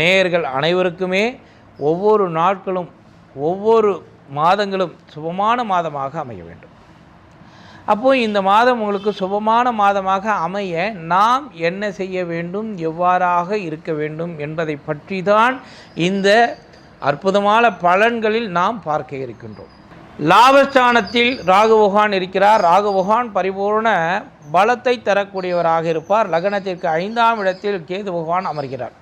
நேயர்கள் அனைவருக்குமே ஒவ்வொரு நாட்களும் ஒவ்வொரு மாதங்களும் சுபமான மாதமாக அமைய வேண்டும். அப்போது இந்த மாதம் உங்களுக்கு சுபமான மாதமாக அமைய நாம் என்ன செய்ய வேண்டும் எவ்வாறாக இருக்க வேண்டும் என்பதை பற்றி தான் இந்த அற்புதமான பலன்களில் நாம் பார்க்க இருக்கின்றோம். லாபஸ்தானத்தில் ராகுபகவான் இருக்கிறார். ராகுபகவான் பரிபூர்ண பலத்தை தரக்கூடியவராக இருப்பார். லக்னத்திற்கு ஐந்தாம் இடத்தில் கேது பகவான் அமர்கிறார்.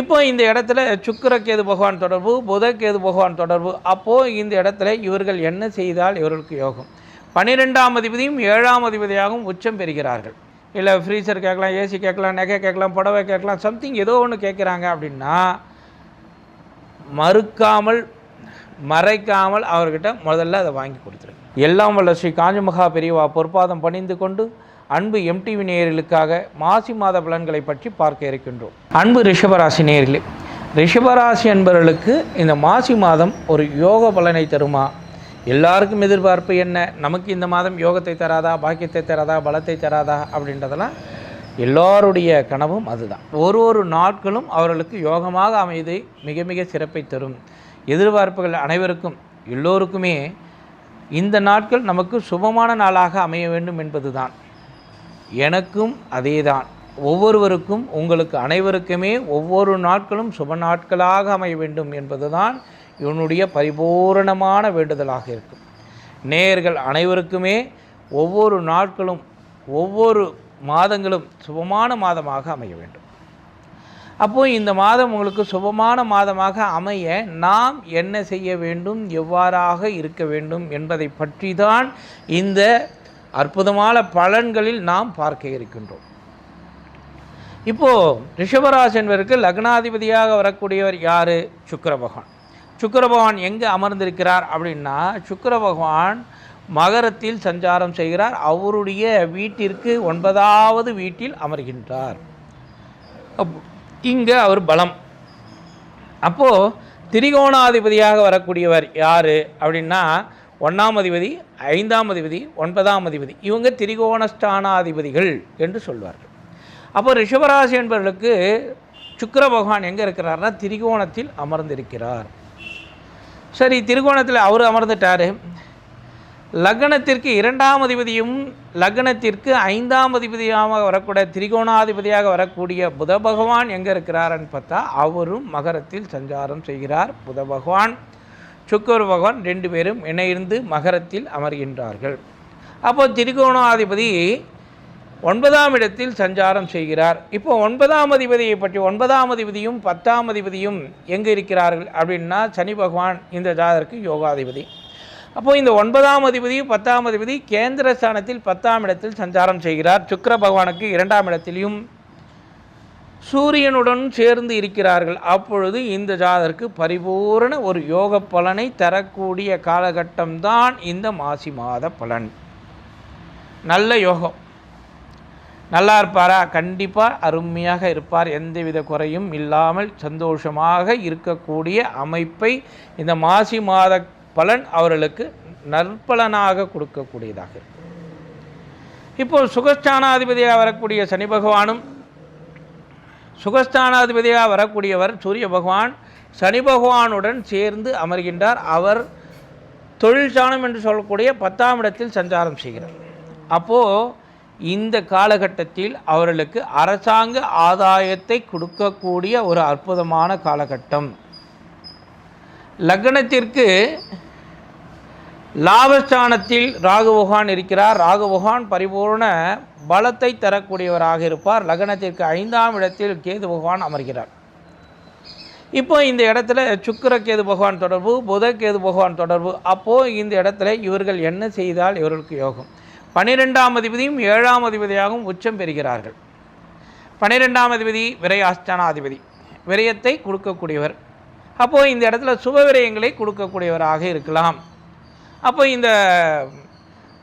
இப்போ இந்த இடத்துல சுக்கரக்கேது பகவான் தொடர்பு புதக்கேது பகவான் தொடர்பு. அப்போது இந்த இடத்துல இவர்கள் என்ன செய்தால் இவர்களுக்கு யோகம்? பன்னிரெண்டாம் அதிபதியும் ஏழாம் அதிபதியாகவும் உச்சம் பெறுகிறார்கள். இல்லை ஃப்ரீசர் கேட்கலாம் ஏசி கேட்கலாம் நகை கேட்கலாம் புடவை கேட்கலாம் சம்திங் ஏதோ ஒன்று கேட்குறாங்க அப்படின்னா மறுக்காமல் மறைக்காமல் அவர்கிட்ட முதல்ல அதை வாங்கி கொடுத்துருங்க. எல்லாம் வல்ல ஸ்ரீ காஞ்சிமகா பெரியவா பொற்பாதம் பணிந்து கொண்டு அன்பு எம்டிவி நேயர்களுக்காக மாசி மாத பலன்களை பற்றி பார்க்க இருக்கின்றோம். அன்பு ரிஷபராசி நேயர்களே ரிஷபராசி என்பவர்களுக்கு இந்த மாசி மாதம் ஒரு யோக பலனை தருமா? எல்லாருக்கும் எதிர்பார்ப்பு என்ன? நமக்கு இந்த மாதம் யோகத்தை தராதா பாக்கியத்தை தராதா பலத்தை தராதா அப்படின்றதெல்லாம் எல்லோருடைய கனவும் அதுதான். ஒரு ஒரு நாட்களும் அவர்களுக்கு யோகமாக அமைது மிக மிக சிறப்பை தரும். எதிர்பார்ப்புகள் அனைவருக்கும் எல்லோருக்குமே இந்த நாட்கள் நமக்கு சுபமான நாளாக அமைய வேண்டும் என்பதுதான். எனக்கும் அதேதான். ஒவ்வொருவருக்கும் உங்களுக்கு அனைவருக்குமே ஒவ்வொரு நாட்களும் சுப நாட்களாக அமைய வேண்டும் என்பதுதான் இவனுடைய பரிபூரணமான வேண்டுதலாக இருக்கும். நேயர்கள் அனைவருக்குமே ஒவ்வொரு நாட்களும் ஒவ்வொரு மாதங்களும் சுபமான மாதமாக அமைய வேண்டும். அப்போது இந்த மாதம் உங்களுக்கு சுபமான மாதமாக அமைய நாம் என்ன செய்ய வேண்டும் எவ்வாறாக இருக்க வேண்டும் என்பதை பற்றி தான் இந்த அற்புதமான பலன்களில் நாம் பார்க்க இருக்கின்றோம். இப்போது ரிஷபராசி என்பதற்கு லக்னாதிபதியாக வரக்கூடியவர் யார்? சுக்கர பகவான் சுக்கர பகவான் எங்கே அமர்ந்திருக்கிறார் அப்படின்னா சுக்கர பகவான் மகரத்தில் சஞ்சாரம் செய்கிறார். அவருடைய வீட்டிற்கு ஒன்பதாவது வீட்டில் அமர்கின்றார். அப் இங்கே அவர் பலம். அப்போது திரிகோணாதிபதியாக வரக்கூடியவர் யார் அப்படின்னா ஒன்றாம் அதிபதி ஐந்தாம் அதிபதி ஒன்பதாம் அதிபதி இவங்க திரிகோணஸ்தானாதிபதிகள் என்று சொல்வார்கள். அப்போ ரிஷபராசி என்பவர்களுக்கு சுக்கர பகவான் எங்கே இருக்கிறார்னா திரிகோணத்தில் அமர்ந்திருக்கிறார். சரி திரிகோணத்தில் அவர் அமர்ந்துட்டார். லக்னத்திற்கு இரண்டாம் அதிபதியும் லக்னத்திற்கு ஐந்தாம் அதிபதியாக வரக்கூடிய திரிகோணாதிபதியாக வரக்கூடிய புத பகவான் எங்கே இருக்கிறாருன்னு பார்த்தா அவரும் மகரத்தில் சஞ்சாரம் செய்கிறார் புத பகவான். சுக்கர பகவான் ரெண்டு பேரும் இணைந்து மகரத்தில் அமர்கின்றார்கள். அப்போ திரிகோணாதிபதி ஒன்பதாம் இடத்தில் சஞ்சாரம் செய்கிறார். இப்போ ஒன்பதாம் அதிபதியை பற்றி ஒன்பதாம் அதிபதியும் பத்தாம் அதிபதியும் எங்கே இருக்கிறார்கள் அப்படின்னா சனி பகவான் இந்த ஜாதருக்கு யோகாதிபதி. அப்போது இந்த ஒன்பதாம் அதிபதி பத்தாம் அதிபதி கேந்திர ஸ்தானத்தில் பத்தாம் இடத்தில் சஞ்சாரம் செய்கிறார். சுக்கர பகவானுக்கு இரண்டாம் இடத்திலையும் சூரியனுடன் சேர்ந்து இருக்கிறார்கள். அப்பொழுது இந்த ஜாதருக்கு பரிபூரண ஒரு யோக பலனை தரக்கூடிய காலகட்டம்தான் இந்த மாசி மாத பலன். நல்ல யோகம். நல்லா இருப்பாரா? கண்டிப்பாக அருமையாக இருப்பார். எந்தவித குறையும் இல்லாமல் சந்தோஷமாக இருக்கக்கூடிய அமைப்பை இந்த மாசி மாத பலன் அவர்களுக்கு நற்பலனாக கொடுக்கக்கூடியதாக இருக்கும் இப்போ சுகஸ்தானாதிபதியாக வரக்கூடிய சனி பகவானும் சுகஸ்தானாதிபதியாக வரக்கூடியவர் சூரிய பகவான் சனி பகவானுடன் சேர்ந்து அமர்கின்றார். அவர் தொழில் ஸ்தானம் என்று சொல்லக்கூடிய பத்தாம் இடத்தில் சஞ்சாரம் செய்கிறார். அப்போது இந்த காலகட்டத்தில் அவர்களுக்கு அரசாங்க ஆதாயத்தை கொடுக்கக்கூடிய ஒரு அற்புதமான காலகட்டம். லக்னத்திற்கு லாபஸ்தானத்தில் ராகு பகவான் இருக்கிறார். ராகு பகவான் பரிபூர்ண பலத்தை தரக்கூடியவராக இருப்பார். லக்னத்திற்கு ஐந்தாம் இடத்தில் கேது பகவான் அமர்கிறார். இப்போ இந்த இடத்துல சுக்கர கேது பகவான் தொடர்பு புத கேது பகவான் தொடர்பு. அப்போது இந்த இடத்துல இவர்கள் என்ன செய்தால் இவர்களுக்கு யோகம். பன்னிரெண்டாம் அதிபதியும் ஏழாம் அதிபதியாகவும் உச்சம் பெறுகிறார்கள். பன்னிரெண்டாம் அதிபதி விரையாஸ்தானாதிபதி. விரயத்தை கொடுக்கக்கூடியவர். அப்போது இந்த இடத்துல சுப விரயங்களை கொடுக்கக்கூடியவராக இருக்கலாம். அப்போ இந்த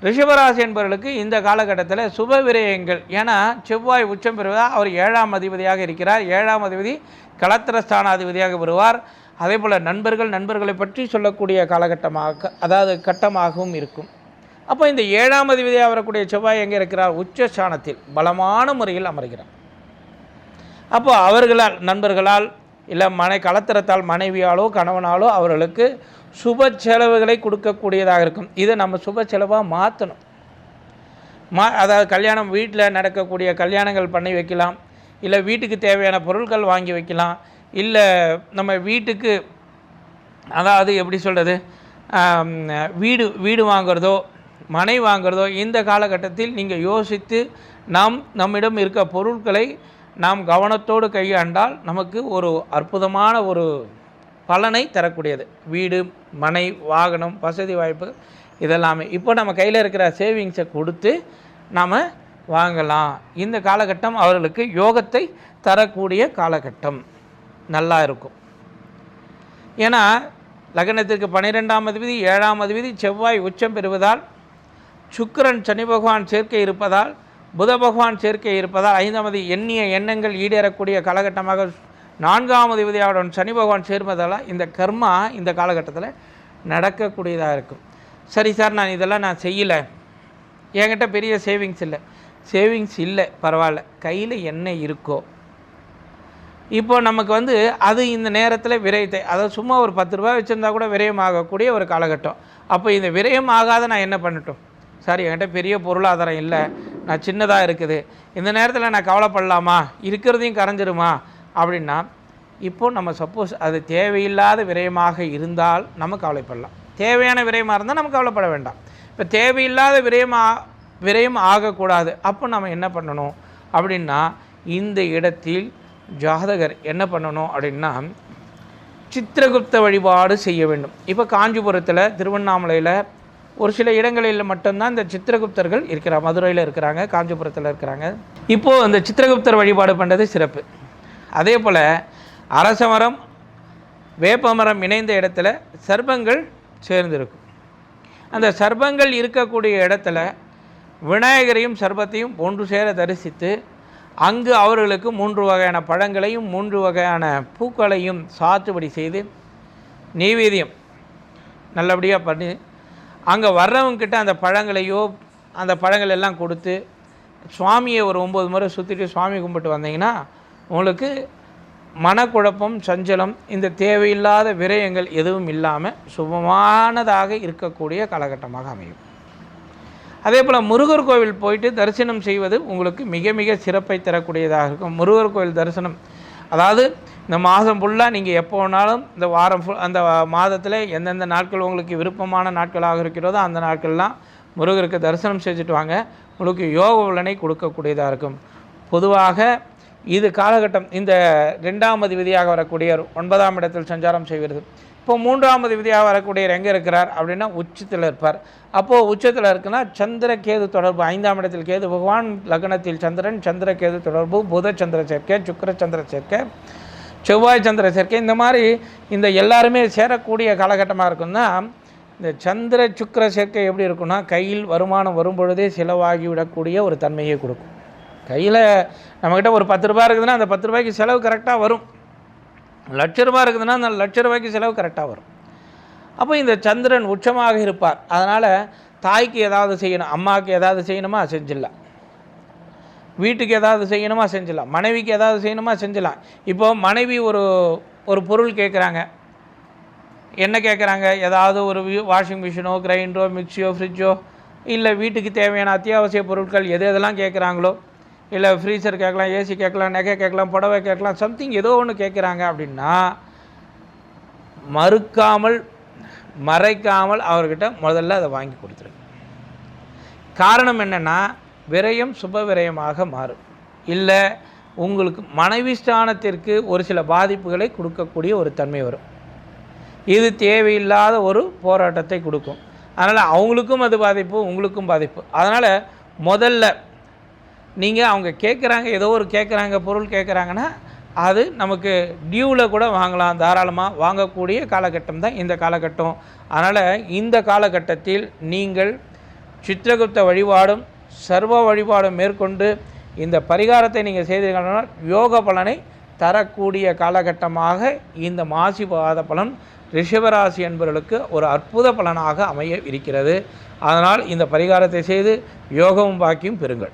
ரிஷபராசி என்பவர்களுக்கு இந்த காலகட்டத்தில் சுப விரயங்கள். ஏன்னா செவ்வாய் உச்சம் பெறுவதா அவர் ஏழாம் அதிபதியாக இருக்கிறார். ஏழாம் அதிபதி களத்திரஸ்தானாதிபதியாக வருவார். அதே போல் நண்பர்கள் நண்பர்களை பற்றி சொல்லக்கூடிய காலகட்டமாக அதாவது கட்டமாகவும் இருக்கும். அப்போ இந்த ஏழாம் அதிபதியாக வரக்கூடிய செவ்வாய் எங்கே இருக்கிறார்? உச்ச ஸ்தானத்தில் பலமான முறையில் அமர்கிறார். அப்போ அவர்களால் நண்பர்களால் இல்லை மனை கலத்திரத்தால் மனைவியாலோ கணவனாலோ அவர்களுக்கு சுப செலவுகளை கொடுக்கக்கூடியதாக இருக்கும். இதை நம்ம சுப செலவாக மாற்றணும் மா அதாவது கல்யாணம் வீட்டில் நடக்கக்கூடிய கல்யாணங்கள் பண்ணி வைக்கலாம். இல்லை வீட்டுக்கு தேவையான பொருட்கள் வாங்கி வைக்கலாம். இல்லை நம்ம வீட்டுக்கு அதாவது எப்படி சொல்கிறது வீடு வீடு வாங்குறதோ மனை வாங்குறதோ இந்த காலகட்டத்தில் நீங்கள் யோசித்து நாம் நம்மிடம் இருக்க பொருட்களை நாம் கவனத்தோடு கையாண்டால் நமக்கு ஒரு அற்புதமான ஒரு பலனை தரக்கூடியது. வீடு மனை வாகனம் வசதி வாய்ப்பு இதெல்லாமே. இப்போ நம்ம கையில் இருக்கிற சேவிங்ஸை கொடுத்து நாம் வாங்கலாம். இந்த காலகட்டம் அவர்களுக்கு யோகத்தை தரக்கூடிய காலகட்டம். நல்லா இருக்கும். ஏன்னா லக்னத்திற்கு பன்னிரெண்டாம் அதிபதி ஏழாம் அதிபதி செவ்வாய் உச்சம் பெறுவதால் சுக்கிரன் சனி பகவான் சேர்க்கை இருப்பதால் புத பகவான் சேர்க்கை இருப்பதால் ஐந்தாம் எண்ணிய எண்ணங்கள் ஈடேறக்கூடிய காலகட்டமாக நான்காம் அதிபதியாவுடன் சனி பகவான் சேர்வதால் இந்த கர்மா இந்த காலகட்டத்தில் நடக்கக்கூடியதாக இருக்கும். சரி சார் நான் இதெல்லாம் நான் செய்யலை. என்கிட்ட பெரிய சேவிங்ஸ் இல்லை. சேவிங்ஸ் இல்லை பரவாயில்ல. கையில் என்ன இருக்கோ. இப்போ நமக்கு வந்து அது இந்த நேரத்தில் விரயத்தை அதாவது சும்மா ஒரு பத்து ரூபாய் வச்சுருந்தா கூட விரயமாகக்கூடிய ஒரு காலகட்டம். அப்போ இந்த விரயம் ஆகாத நான் என்ன பண்ணட்டும்? சார் என்கிட்ட பெரிய பொருளாதாரம் இல்லை. நான் சின்னதாக இருக்குது. இந்த நேரத்தில் நான் கவலைப்படலாமா? இருக்கிறதையும் கரைஞ்சிருமா? அப்படின்னா இப்போது நம்ம சப்போஸ் அது தேவையில்லாத விரயமாக இருந்தால் நம்ம கவலைப்படலாம். தேவையான விரயமாக இருந்தால் நம்ம கவலைப்பட வேண்டாம். இப்போ தேவையில்லாத விரயமா விரயம் ஆகக்கூடாது. அப்போ நம்ம என்ன பண்ணணும்? அப்படின்னா இந்த இடத்தில் ஜாதகர் என்ன பண்ணணும்? அப்படின்னா சித்திரகுப்த வழிபாடு செய்ய வேண்டும். இப்போ காஞ்சிபுரத்தில் திருவண்ணாமலையில் ஒரு சில இடங்களில் மட்டும்தான் இந்த சித்திரகுப்தர்கள் இருக்கிறாங்க மதுரையில் இருக்கிறாங்க காஞ்சிபுரத்தில் இருக்கிறாங்க. இப்போது அந்த சித்திரகுப்தர் வழிபாடு பண்ணுறது சிறப்பு. அதே போல் அரசமரம் வேப்பமரம் இணைந்த இடத்துல சர்பங்கள் சேர்ந்திருக்கும். அந்த சர்பங்கள் இருக்கக்கூடிய இடத்துல விநாயகரையும் சர்பத்தையும் ஒன்று சேர தரிசித்து அங்கு அவர்களுக்கு மூன்று வகையான பழங்களையும் மூன்று வகையான பூக்களையும் சாத்துபடி செய்து நெய்வேத்தியம் நல்லபடியாக பண்ணி அங்கே வர்றவங்கக்கிட்ட அந்த பழங்களையோ அந்த பழங்கள் எல்லாம் கொடுத்து சுவாமியை ஒரு ஒம்பது முறை சுற்றிட்டு சுவாமி கும்பிட்டு வந்தீங்கன்னா உங்களுக்கு மனக்குழப்பம் சஞ்சலம் இந்த தேவையில்லாத விரயங்கள் எதுவும் இல்லாமல் சுபமானதாக இருக்கக்கூடிய காலகட்டமாக அமையும். அதே போல் முருகர் கோவில் போயிட்டு தரிசனம் செய்வது உங்களுக்கு மிக மிக சிறப்பை தரக்கூடியதாக இருக்கும். முருகர் கோவில் தரிசனம் அதாவது இந்த மாதம் ஃபுல்லாக நீங்கள் எப்போ வேணாலும் இந்த வாரம் ஃபுல் அந்த மாதத்தில் எந்தெந்த நாட்கள் உங்களுக்கு விருப்பமான நாட்களாக இருக்கிறதோ அந்த நாட்கள்லாம் முருகருக்கு தரிசனம் செஞ்சுட்டு வாங்க. உங்களுக்கு யோக உலனை கொடுக்கக்கூடியதாக இருக்கும். பொதுவாக இது காலகட்டம் இந்த ரெண்டாம் விதியாக வரக்கூடிய ஒன்பதாம் இடத்தில் சஞ்சாரம் செய்கிறது. இப்போ மூன்றாமது விதியாக வரக்கூடியவர் எங்கே இருக்கிறார் அப்படின்னா உச்சத்தில் இருப்பார். அப்போது உச்சத்தில் இருக்குன்னா சந்திர கேது தொடர்பு ஐந்தாம் இடத்தில் கேது பகவான் லக்னத்தில் சந்திரன் சந்திர கேது தொடர்பு புத சந்திர சேர்க்கை சுக்கர சந்திர சேர்க்கை. செவ்வாய் சந்திர சேர்க்கை இந்த மாதிரி இந்த எல்லாருமே சேரக்கூடிய காலகட்டமாக இருக்குன்னா இந்த சந்திர சுக்கர சேர்க்கை எப்படி இருக்குன்னா கையில் வருமானம் வரும்பொழுதே செலவாகி விடக்கூடிய ஒரு தன்மையை கொடுக்கும். கையில் நம்மக்கிட்ட ஒரு பத்து ரூபா இருக்குதுன்னா அந்த பத்து ரூபாய்க்கு செலவு கரெக்டாக வரும். லட்ச ரூபா இருக்குதுன்னா அந்த லட்ச ரூபாய்க்கு செலவு கரெக்டாக வரும். அப்போ இந்த சந்திரன் உச்சமாக இருப்பார். அதனால் தாய்க்கு ஏதாவது செய்யணும் அம்மாவுக்கு ஏதாவது செய்யணுமா? செஞ்சிடலாம். வீட்டுக்கு ஏதாவது செய்யணுமா செஞ்சிடலாம். மனைவிக்கு ஏதாவது செய்யணுமா செஞ்சிடலாம். இப்போது மனைவி ஒரு ஒரு பொருள் கேட்குறாங்க. என்ன கேட்குறாங்க? ஏதாவது ஒரு வாஷிங் மிஷினோ கிரைண்டரோ மிக்சியோ ஃப்ரிட்ஜோ இல்லை வீட்டுக்கு தேவையான அத்தியாவசிய பொருட்கள் எது எதெல்லாம் கேட்குறாங்களோ இல்லை ஃப்ரீசர் கேட்கலாம் ஏசி கேட்கலாம் நகை கேட்கலாம் புடவை கேட்கலாம் சம்திங் ஏதோ ஒன்று கேட்குறாங்க அப்படின்னா மறுக்காமல் மறைக்காமல் அவர்கிட்ட முதல்ல அதை வாங்கி கொடுத்துருங்க. காரணம் என்னென்னா விரயம் சுப விரயமாக மாறும். இல்லை உங்களுக்கு மனைவி ஸ்தானத்திற்கு ஒரு சில பாதிப்புகளை கொடுக்கக்கூடிய ஒரு தன்மை வரும். இது தேவையில்லாத ஒரு போராட்டத்தை கொடுக்கும். அதனால் அவங்களுக்கும் அது பாதிப்பு உங்களுக்கும் பாதிப்பு. அதனால் முதல்ல நீங்கள் அவங்க கேட்குறாங்க ஏதோ ஒரு கேட்குறாங்க பொருள் கேட்குறாங்கன்னா அது நமக்கு டியூவில் கூட வாங்கலாம். தாராளமாக வாங்கக்கூடிய காலகட்டம் தான் இந்த காலகட்டம். அதனால் இந்த காலகட்டத்தில் நீங்கள் சித்திரகுப்த வழிபாடும் சர்வ வழிபாடும் மேற்கொண்டு இந்த பரிகாரத்தை நீங்கள் செய்தீங்கன்னா யோக பலனை தரக்கூடிய காலகட்டமாக இந்த மாசி பாத பலன் ரிஷபராசி என்பவர்களுக்கு ஒரு அற்புத பலனாக அமைய இருக்கிறது. அதனால் இந்த பரிகாரத்தை செய்து யோகமும் பாக்கியும் பெறுங்கள்.